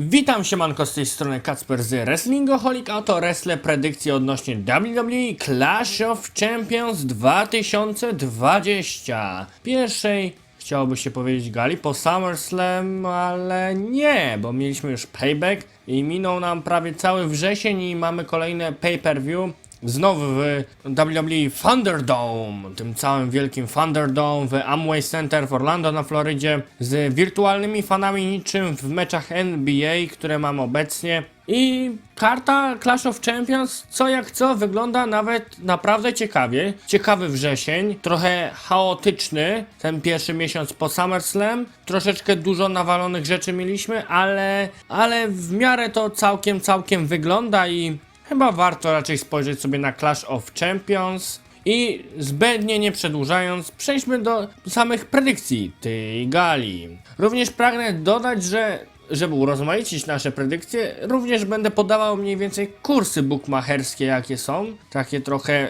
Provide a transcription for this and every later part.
Witam siemanko z tej strony Kacper z Wrestlingoholic, a to Wrestle predykcje odnośnie WWE Clash of Champions 2020. Pierwszej chciałoby się powiedzieć gali po SummerSlam, ale nie, bo mieliśmy już payback i minął nam prawie cały wrzesień i mamy kolejne pay-per-view. Znowu w WWE Thunderdome, tym całym wielkim Thunderdome w Amway Center w Orlando na Florydzie z wirtualnymi fanami niczym w meczach NBA, które mamy obecnie. I karta Clash of Champions, co jak co, wygląda nawet naprawdę ciekawie. Ciekawy wrzesień, trochę chaotyczny ten pierwszy miesiąc po SummerSlam. Troszeczkę dużo nawalonych rzeczy mieliśmy, ale, ale w miarę to całkiem, całkiem wygląda i Chyba warto raczej spojrzeć sobie na Clash of Champions. I zbędnie nie przedłużając, przejdźmy do samych predykcji tej gali. Również pragnę dodać, że żeby urozmaicić nasze predykcje, również będę podawał mniej więcej kursy bukmacherskie, jakie są. Takie trochę e,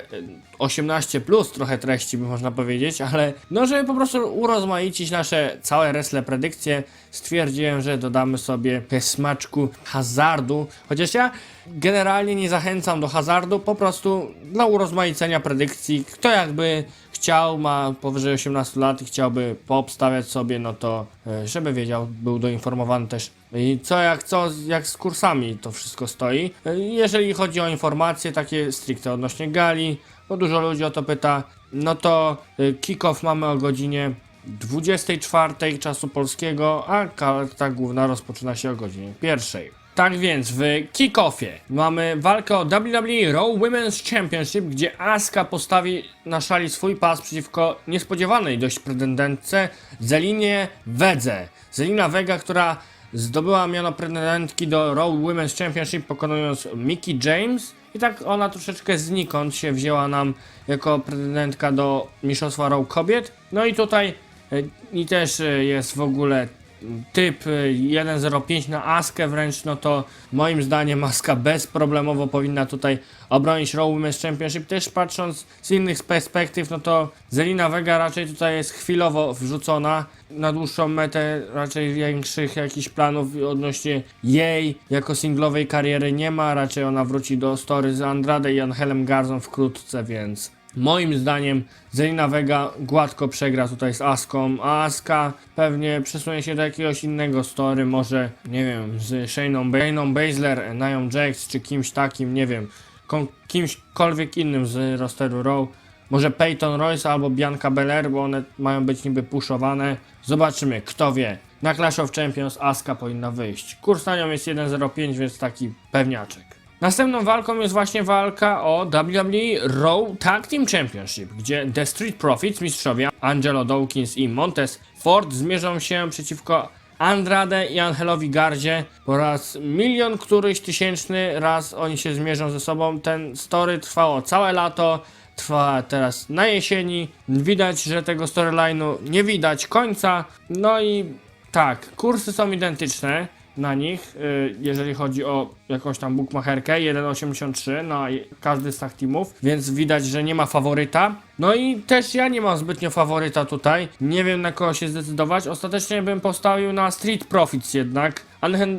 18 plus trochę treści by można powiedzieć, ale no żeby po prostu urozmaicić nasze całe wrestle predykcje, stwierdziłem, że dodamy sobie smaczku hazardu, chociaż ja generalnie nie zachęcam do hazardu, po prostu dla urozmaicenia predykcji, kto jakby chciał, ma powyżej 18 lat i chciałby poobstawiać sobie, no to e, żeby wiedział, był doinformowany też i co jak co, jak z kursami to wszystko stoi. E, Jeżeli chodzi o informacje takie stricte odnośnie gali, bo dużo ludzi o to pyta, no to y, kick-off mamy o godzinie 24 czasu polskiego, a karta główna rozpoczyna się o godzinie pierwszej. Tak więc w kick-offie mamy walkę o WWE Raw Women's Championship, gdzie Asuka postawi na szali swój pas przeciwko niespodziewanej dość pretendentce Zelinie Wedze. Zelina Vega, która zdobyła miano pretendentki do Raw Women's Championship pokonując Mickey James i tak ona troszeczkę znikąd się wzięła nam jako pretendentka do Mistrzostwa Raw Kobiet. No i tutaj e, i też e, jest w ogóle typ e, 1.05 na Askę wręcz, no to moim zdaniem Aska bezproblemowo powinna tutaj obronić Raw Women's Championship. Też patrząc z innych perspektyw, no to Zelina Vega raczej tutaj jest chwilowo wrzucona. Na dłuższą metę raczej większych jakichś planów odnośnie jej jako singlowej kariery nie ma. Raczej ona wróci do story z Andrade i Angelem Garzą wkrótce, więc Moim zdaniem Zelina Vega gładko przegra tutaj z Aską, a Aska pewnie przesunie się do jakiegoś innego story, może nie wiem, z Shayną, Shayną Baszler, Nią Jax czy kimś takim, nie wiem, kimśkolwiek innym z rosteru Raw. Może Peyton Royce albo Bianca Belair, bo one mają być niby puszowane. Zobaczymy, kto wie. Na Clash of Champions Aska powinna wyjść. Kurs na nią jest 1.05, więc taki pewniaczek. Następną walką jest właśnie walka o WWE Raw Tag Team Championship, gdzie The Street Profits, mistrzowie Angelo Dawkins i Montez Ford zmierzą się przeciwko Andrade i Angelowi Gardzie po raz milion któryś tysięczny raz oni się zmierzą ze sobą. Ten story trwało całe lato, trwa teraz na jesieni. Widać, że tego storyline'u nie widać końca. No i tak, kursy są identyczne na nich, y, jeżeli chodzi o jakąś tam bookmacherkę 1.83 na każdy z tych teamów, więc widać, że nie ma faworyta. No i też ja nie mam zbytnio faworyta tutaj. Nie wiem na kogo się zdecydować. Ostatecznie bym postawił na Street Profits jednak.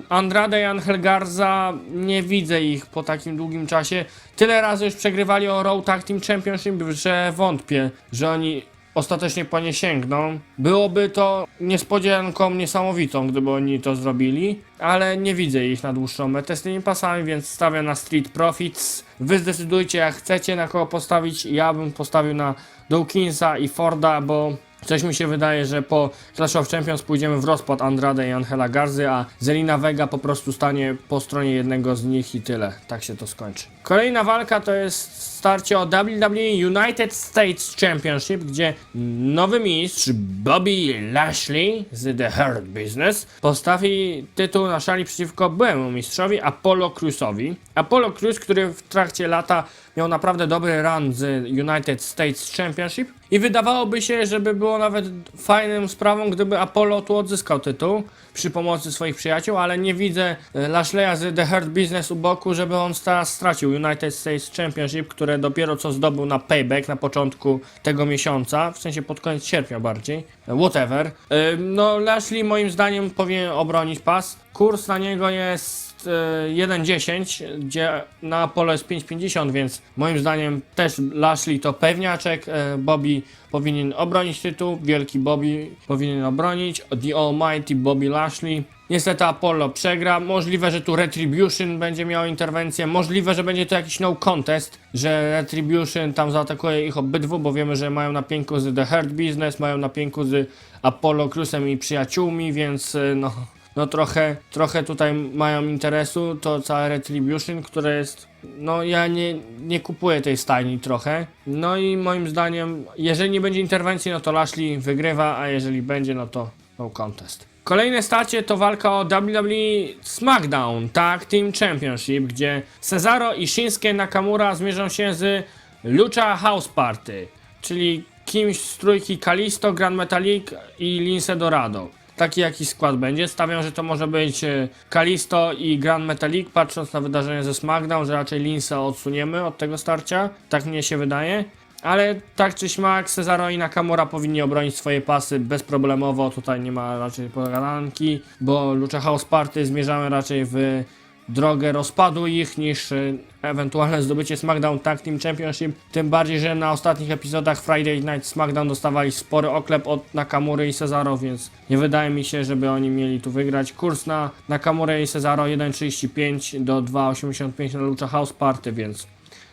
Andrade i Angel Garza nie widzę ich po takim długim czasie. Tyle razy już przegrywali o Raw Tag Team Championship, że wątpię, że oni ostatecznie po nie sięgną. Byłoby to niespodzianką niesamowitą, gdyby oni to zrobili, ale nie widzę ich na dłuższą metę z tymi pasami, więc stawiam na Street Profits. Wy zdecydujcie jak chcecie na kogo postawić. Ja bym postawił na Dawkinsa i Forda, bo Coś mi się wydaje, że po Clash of Champions pójdziemy w rozpad Andrade i Angela Garzy, a Zelina Vega po prostu stanie po stronie jednego z nich i tyle. Tak się to skończy. Kolejna walka to jest starcie o WWE United States Championship, gdzie nowy mistrz Bobby Lashley z The Hurt Business postawi tytuł na szali przeciwko byłemu mistrzowi Apollo Cruzsowi. Apollo Cruz, który w trakcie lata miał naprawdę dobry run z United States Championship i wydawałoby się, żeby było nawet fajną sprawą, gdyby Apollo tu odzyskał tytuł przy pomocy swoich przyjaciół, ale nie widzę Lashleya z The Hurt Business u boku, żeby on stracił United States Championship, które dopiero co zdobył na Payback na początku tego miesiąca, w sensie pod koniec sierpnia bardziej, whatever. No Lashley moim zdaniem powinien obronić pas. Kurs na niego jest y, 1.10, gdzie na Apollo jest 5.50, więc moim zdaniem też Lashley to pewniaczek. y, Bobby powinien obronić tytuł, wielki Bobby powinien obronić, The Almighty Bobby Lashley. Niestety Apollo przegra. Możliwe, że tu Retribution będzie miał interwencję. Możliwe, że będzie to jakiś no contest, że Retribution tam zaatakuje ich obydwu, bo wiemy, że mają na z The Hurt Business, mają na z Apollo Cruzem i przyjaciółmi, więc y, no, no trochę, trochę tutaj mają interesu. To całe Retribution, które jest. No ja nie, nie kupuję tej stajni trochę. No i moim zdaniem, jeżeli nie będzie interwencji, no to Lashley wygrywa, a jeżeli będzie, no to no contest. Kolejne starcie to walka o WWE SmackDown Tag Team Championship, gdzie Cesaro i Shinsuke Nakamura zmierzą się z Lucha House Party, czyli kimś z trójki Kalisto, Grand Metalik i Lince Dorado. Taki jakiś skład będzie. Stawiam, że to może być e, Kalisto i Grand Metalik, patrząc na wydarzenie ze SmackDown, że raczej Lince odsuniemy od tego starcia. Tak mnie się wydaje. Ale tak czy śmak, Cesaro i Nakamura powinni obronić swoje pasy bezproblemowo. Tutaj nie ma raczej pogadanki, bo Lucha House Party zmierzamy raczej w drogę rozpadu ich niż y, ewentualne zdobycie SmackDown Tag Team Championship. Tym bardziej, że na ostatnich epizodach Friday Night SmackDown dostawali spory oklep od Nakamury i Cesaro, więc nie wydaje mi się, żeby oni mieli tu wygrać. Kurs na Nakamurę i Cesaro 1.35 do 2.85 na Lucha House Party, więc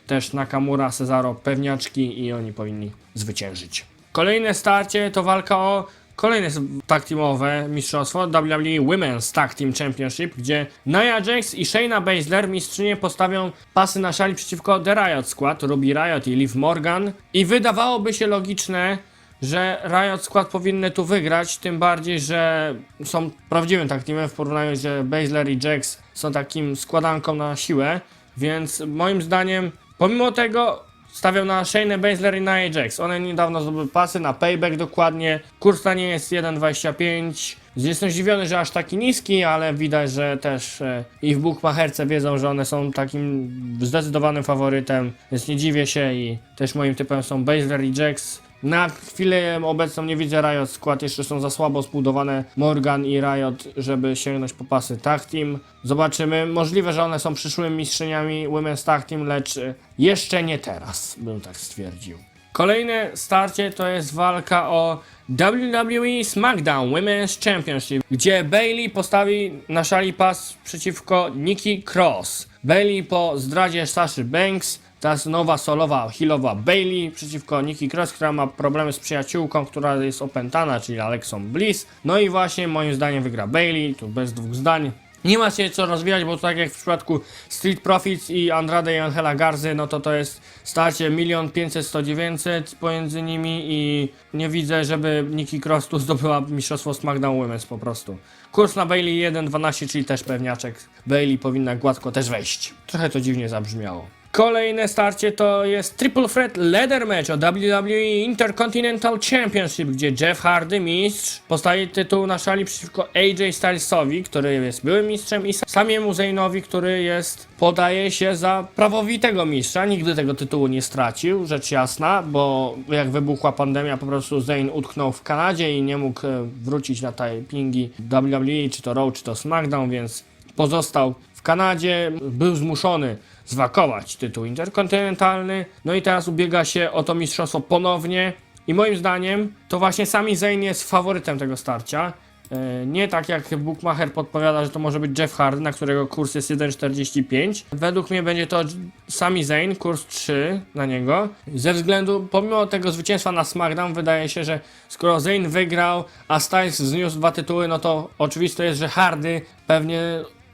też Nakamura, Cesaro pewniaczki i oni powinni zwyciężyć. Kolejne starcie to walka o kolejne tag teamowe mistrzostwo WWE Women's Tag Team Championship, gdzie Nia Jax i Shayna Baszler mistrzynie postawią pasy na szali przeciwko The Riot Squad, Ruby Riot i Liv Morgan. I wydawałoby się logiczne, że Riot Squad powinny tu wygrać, tym bardziej, że są prawdziwym tag teamem w porównaniu, że Baszler i Jax są takim składanką na siłę, więc moim zdaniem, pomimo tego stawiał na Shayna Baszler i na Ajax. One niedawno zdobyły pasy na payback dokładnie. Kurs na nie jest 1,25. Jestem zdziwiony, że aż taki niski, ale widać, że też e, i w Bookmacherce wiedzą, że one są takim zdecydowanym faworytem, więc nie dziwię się i też moim typem są Baszler i Jax. Na chwilę obecną nie widzę Riot skład, jeszcze są za słabo zbudowane Morgan i Riot, żeby sięgnąć po pasy tag team. Zobaczymy, możliwe, że one są przyszłymi mistrzyniami Women's Tag Team, lecz e, jeszcze nie teraz, bym tak stwierdził. Kolejne starcie to jest walka o WWE SmackDown Women's Championship, gdzie Bailey postawi na szali pas przeciwko Nikki Cross. Bailey po zdradzie Saszy Banks, teraz nowa solowa healowa Bailey przeciwko Nikki Cross, która ma problemy z przyjaciółką, która jest opętana, czyli Alexą Bliss. No i właśnie moim zdaniem wygra Bailey, tu bez dwóch zdań. Nie ma się co rozwijać, bo tak jak w przypadku Street Profits i Andrade i Angela Garzy, no to to jest starcie 1 500 100 900 pomiędzy nimi i nie widzę, żeby Nikki Cross tu zdobyła mistrzostwo SmackDown Women's po prostu. Kurs na Bailey 1.12, czyli też pewniaczek. Bailey powinna gładko też wejść. Trochę to dziwnie zabrzmiało. Kolejne starcie to jest Triple Threat Leather Match o WWE Intercontinental Championship, gdzie Jeff Hardy, mistrz, postawi tytuł na szali przeciwko AJ Stylesowi, który jest byłym mistrzem i samiemu Zainowi, który jest, podaje się za prawowitego mistrza. Nigdy tego tytułu nie stracił, rzecz jasna, bo jak wybuchła pandemia, po prostu Zayn utknął w Kanadzie i nie mógł e, wrócić na typingi WWE, czy to Raw, czy to SmackDown, więc pozostał w Kanadzie, był zmuszony zwakować tytuł interkontynentalny, no i teraz ubiega się o to mistrzostwo ponownie i moim zdaniem to właśnie Sami Zayn jest faworytem tego starcia. E, Nie tak jak Bookmacher podpowiada, że to może być Jeff Hardy, na którego kurs jest 1,45. Według mnie będzie to Sami Zayn, kurs 3 na niego. Ze względu, pomimo tego zwycięstwa na SmackDown, wydaje się, że skoro Zayn wygrał, a Styles zniósł dwa tytuły, no to oczywiste jest, że Hardy pewnie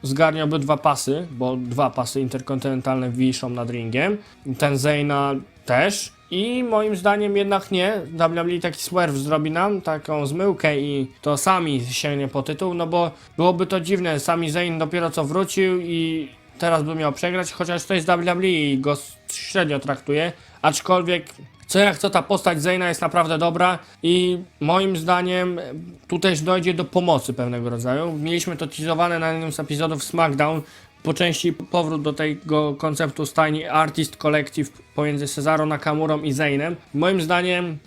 zgarniałby dwa pasy, bo dwa pasy interkontynentalne wiszą nad ringiem. Ten Zayna też. I moim zdaniem jednak nie. WWE taki swerw zrobi nam, taką zmyłkę i to sami sięgnie po tytuł, no bo byłoby to dziwne. Sami Zayn dopiero co wrócił i teraz by miał przegrać, chociaż to jest WWE i go średnio traktuje. Aczkolwiek co jak co ta postać Zayna jest naprawdę dobra i moim zdaniem tu też dojdzie do pomocy pewnego rodzaju. Mieliśmy to teasowane na jednym z epizodów SmackDown, po części powrót do tego konceptu stajni Artist Collective pomiędzy Cesaro Nakamurą i Zainem. Moim zdaniem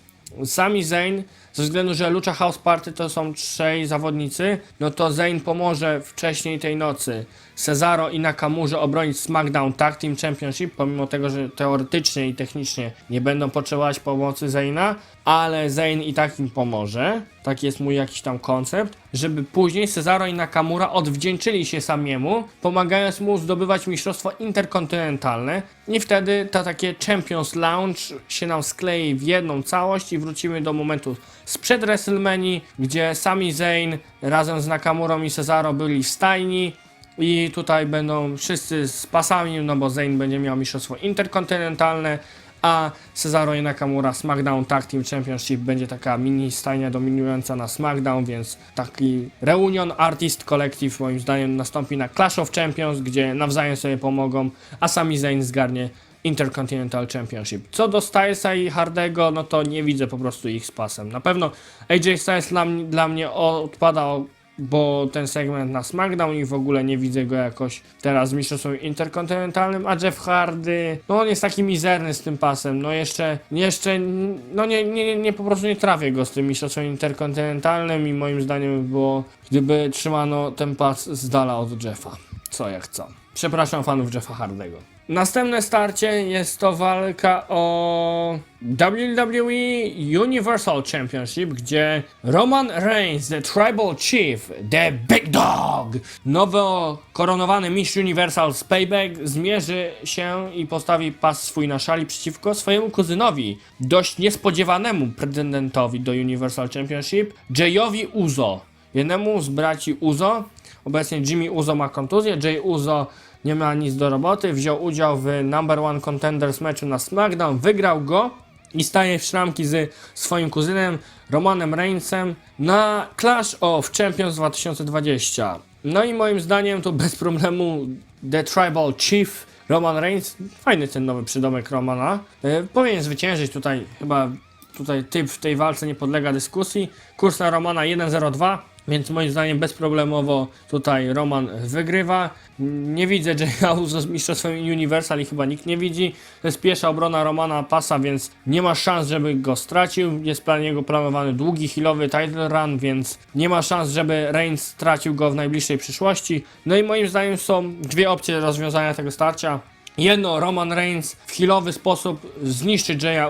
Sami Zayn, ze względu, że Lucha House Party to są trzej zawodnicy, no to Zayn pomoże wcześniej tej nocy Cesaro i Nakamurze obronić SmackDown Tag Team Championship, pomimo tego, że teoretycznie i technicznie nie będą potrzebować pomocy Zayna, ale Zayn i tak im pomoże. Taki jest mój jakiś tam koncept, żeby później Cesaro i Nakamura odwdzięczyli się samiemu, pomagając mu zdobywać mistrzostwo interkontynentalne. I wtedy to takie Champions Lounge się nam sklei w jedną całość i wrócimy do momentu sprzed WrestleMania, gdzie sami Zayn razem z Nakamurą i Cesaro byli w stajni i tutaj będą wszyscy z pasami, no bo Zayn będzie miał mistrzostwo interkontynentalne, a Cesaro i Nakamura SmackDown Tag Team Championship będzie taka mini stajnia dominująca na SmackDown, więc taki reunion Artist Collective moim zdaniem nastąpi na Clash of Champions, gdzie nawzajem sobie pomogą, a sami Zayn zgarnie Intercontinental Championship. Co do Stylesa i Hardego, no to nie widzę po prostu ich z pasem. Na pewno AJ Styles dla, mnie- odpada, o- bo ten segment na SmackDown i w ogóle nie widzę go jakoś teraz w mistrzostwie interkontynentalnym, a Jeff Hardy, no on jest taki mizerny z tym pasem, no jeszcze, jeszcze, no nie, nie, nie po prostu nie trafię go z tym mistrzostwem interkontynentalnym i moim zdaniem by było, gdyby trzymano ten pas z dala od Jeffa. Co ja chcę. Przepraszam fanów Jeffa Hardego. Następne starcie jest to walka o WWE Universal Championship, gdzie Roman Reigns, the Tribal Chief, the Big Dog, nowo koronowany mistrz Universal z Payback, zmierzy się i postawi pas swój na szali przeciwko swojemu kuzynowi, dość niespodziewanemu pretendentowi do Universal Championship, Jayowi Uzo. Jednemu z braci Uzo, obecnie Jimmy Uzo ma kontuzję, Jay Uzo nie ma nic do roboty, wziął udział w Number One Contenders meczu na SmackDown, wygrał go i staje w szramki z swoim kuzynem Romanem Reignsem na Clash of Champions 2020. No i moim zdaniem to bez problemu The Tribal Chief Roman Reigns, fajny ten nowy przydomek Romana, e, powinien zwyciężyć tutaj chyba tutaj typ w tej walce nie podlega dyskusji. Kurs na Romana 1.02, więc moim zdaniem bezproblemowo tutaj Roman wygrywa. Nie widzę Uso z mistrzostwem Universal i chyba nikt nie widzi. To jest pierwsza obrona Romana pasa, więc nie ma szans, żeby go stracił. Jest plan jego planowany długi, healowy title run, więc nie ma szans, żeby Reigns stracił go w najbliższej przyszłości. No i moim zdaniem są dwie opcje rozwiązania tego starcia. Jedno, Roman Reigns w healowy sposób zniszczy Jaya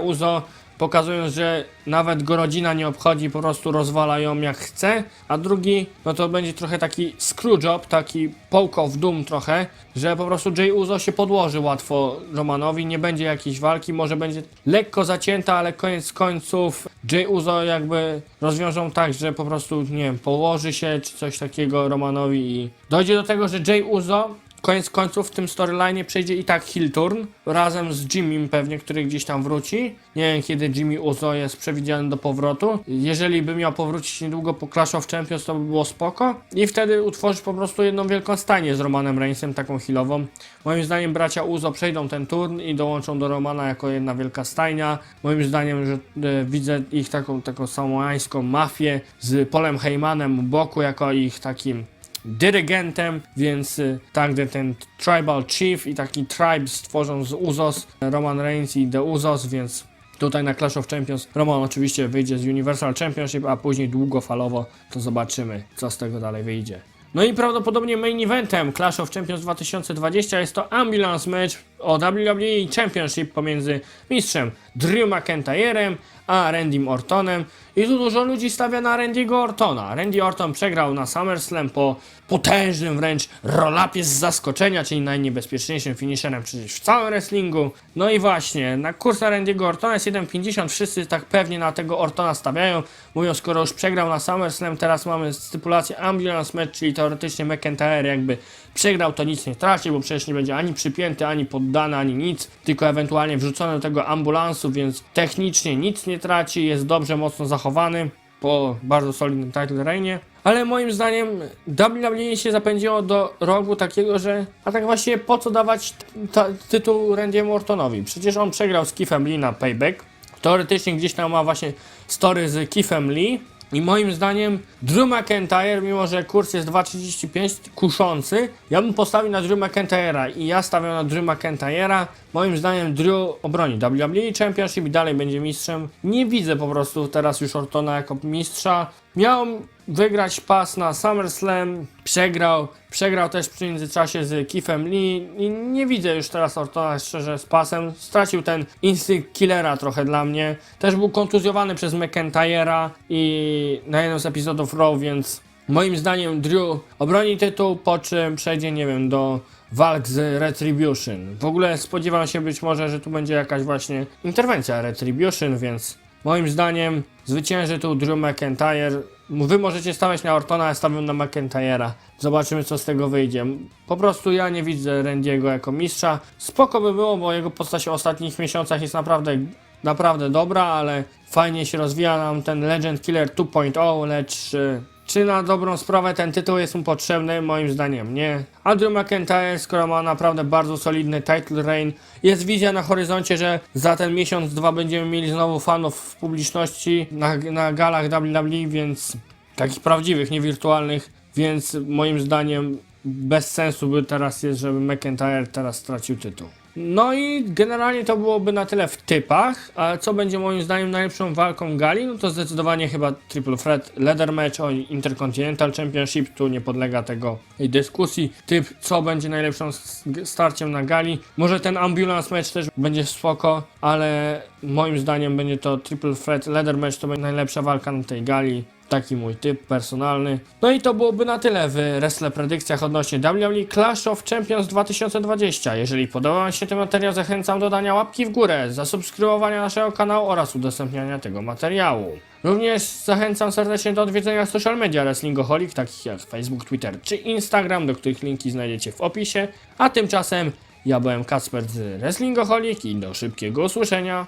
pokazując, że nawet go rodzina nie obchodzi, po prostu rozwala ją jak chce, a drugi, no to będzie trochę taki screwjob, taki połko w dum trochę, że po prostu Jay Uzo się podłoży łatwo Romanowi, nie będzie jakiejś walki, może będzie lekko zacięta, ale koniec końców Jay Uzo jakby rozwiążą tak, że po prostu, nie wiem, położy się czy coś takiego Romanowi i dojdzie do tego, że Jay Uzo Koniec końców w tym storyline przejdzie i tak heel turn razem z Jimmym pewnie, który gdzieś tam wróci. Nie wiem kiedy Jimmy Uzo jest przewidziany do powrotu. Jeżeli by miał powrócić niedługo po Clash of Champions to by było spoko. I wtedy utworzyć po prostu jedną wielką stajnię z Romanem Reignsem, taką healową. Moim zdaniem bracia Uzo przejdą ten turn i dołączą do Romana jako jedna wielka stajnia. Moim zdaniem, że e, widzę ich taką, taką samoańską mafię z Polem Heymanem u boku jako ich takim dyrygentem, więc y, tak, gdy ten Tribal Chief i taki tribe stworzą z Uzos, Roman Reigns i The Uzos, więc tutaj na Clash of Champions Roman oczywiście wyjdzie z Universal Championship, a później długofalowo to zobaczymy, co z tego dalej wyjdzie. No i prawdopodobnie main eventem Clash of Champions 2020 jest to ambulance match o WWE Championship pomiędzy mistrzem Drew McIntyrem a Randym Ortonem. I tu dużo ludzi stawia na Randy'ego Ortona. Randy Orton przegrał na SummerSlam po potężnym wręcz roll-upie z zaskoczenia, czyli najniebezpieczniejszym finisherem przecież w całym wrestlingu. No i właśnie, na kurs na Randy'ego Ortona jest 1,50, wszyscy tak pewnie na tego Ortona stawiają. Mówią, skoro już przegrał na SummerSlam, teraz mamy stypulację ambulance match, czyli teoretycznie McIntyre jakby przegrał, to nic nie traci, bo przecież nie będzie ani przypięty, ani poddany, ani nic, tylko ewentualnie wrzucony do tego ambulansu, więc technicznie nic nie traci, jest dobrze, mocno zachowany po bardzo solidnym title reinie. Ale moim zdaniem WWE się zapędziło do rogu takiego, że a tak właśnie po co dawać tytuł Randy'emu Ortonowi? Przecież on przegrał z Keithem Lee na Payback. Teoretycznie gdzieś tam ma właśnie story z Keithem Lee, I moim zdaniem Drew McIntyre, mimo że kurs jest 2,35 kuszący, ja bym postawił na Drew McIntyre'a i ja stawiam na Drew McIntyre'a. Moim zdaniem Drew obroni WWE Championship i dalej będzie mistrzem. Nie widzę po prostu teraz już Ortona jako mistrza. Miał wygrać pas na SummerSlam, przegrał, przegrał też w międzyczasie z Keithem Lee i nie widzę już teraz Ortona szczerze z pasem. Stracił ten instynkt killera trochę dla mnie. Też był kontuzjowany przez McIntyre'a i na jednym z epizodów Raw, więc moim zdaniem Drew obroni tytuł, po czym przejdzie, nie wiem, do walk z Retribution. W ogóle spodziewam się być może, że tu będzie jakaś właśnie interwencja Retribution, więc moim zdaniem zwycięży tu Drew McIntyre. Wy możecie stawiać na Ortona, ja stawiam na McIntyre'a. Zobaczymy co z tego wyjdzie. Po prostu ja nie widzę Randy'ego jako mistrza. Spoko by było, bo jego postać w ostatnich miesiącach jest naprawdę naprawdę dobra, ale fajnie się rozwija nam ten Legend Killer 2.0, lecz y, czy na dobrą sprawę ten tytuł jest mu potrzebny? Moim zdaniem nie. Andrew McIntyre, skoro ma naprawdę bardzo solidny title reign, jest wizja na horyzoncie, że za ten miesiąc, dwa będziemy mieli znowu fanów w publiczności na, na galach WWE, więc takich prawdziwych, nie wirtualnych, więc moim zdaniem bez sensu by teraz jest, żeby McIntyre teraz stracił tytuł. No i generalnie to byłoby na tyle w typach, a co będzie moim zdaniem najlepszą walką gali, no to zdecydowanie chyba Triple Threat Leather Match o Intercontinental Championship, tu nie podlega tego dyskusji. Typ, co będzie najlepszą starciem na gali. Może ten Ambulance Match też będzie spoko, ale moim zdaniem będzie to Triple Threat Leather Match, to będzie najlepsza walka na tej gali. Taki mój typ personalny. No i to byłoby na tyle w Wrestle Predykcjach odnośnie WWE Clash of Champions 2020. Jeżeli podobał Wam się ten materiał, zachęcam do dania łapki w górę, zasubskrybowania naszego kanału oraz udostępniania tego materiału. Również zachęcam serdecznie do odwiedzenia social media Wrestlingoholik, takich jak Facebook, Twitter czy Instagram, do których linki znajdziecie w opisie. A tymczasem ja byłem Kacper z Wrestlingoholik i do szybkiego usłyszenia.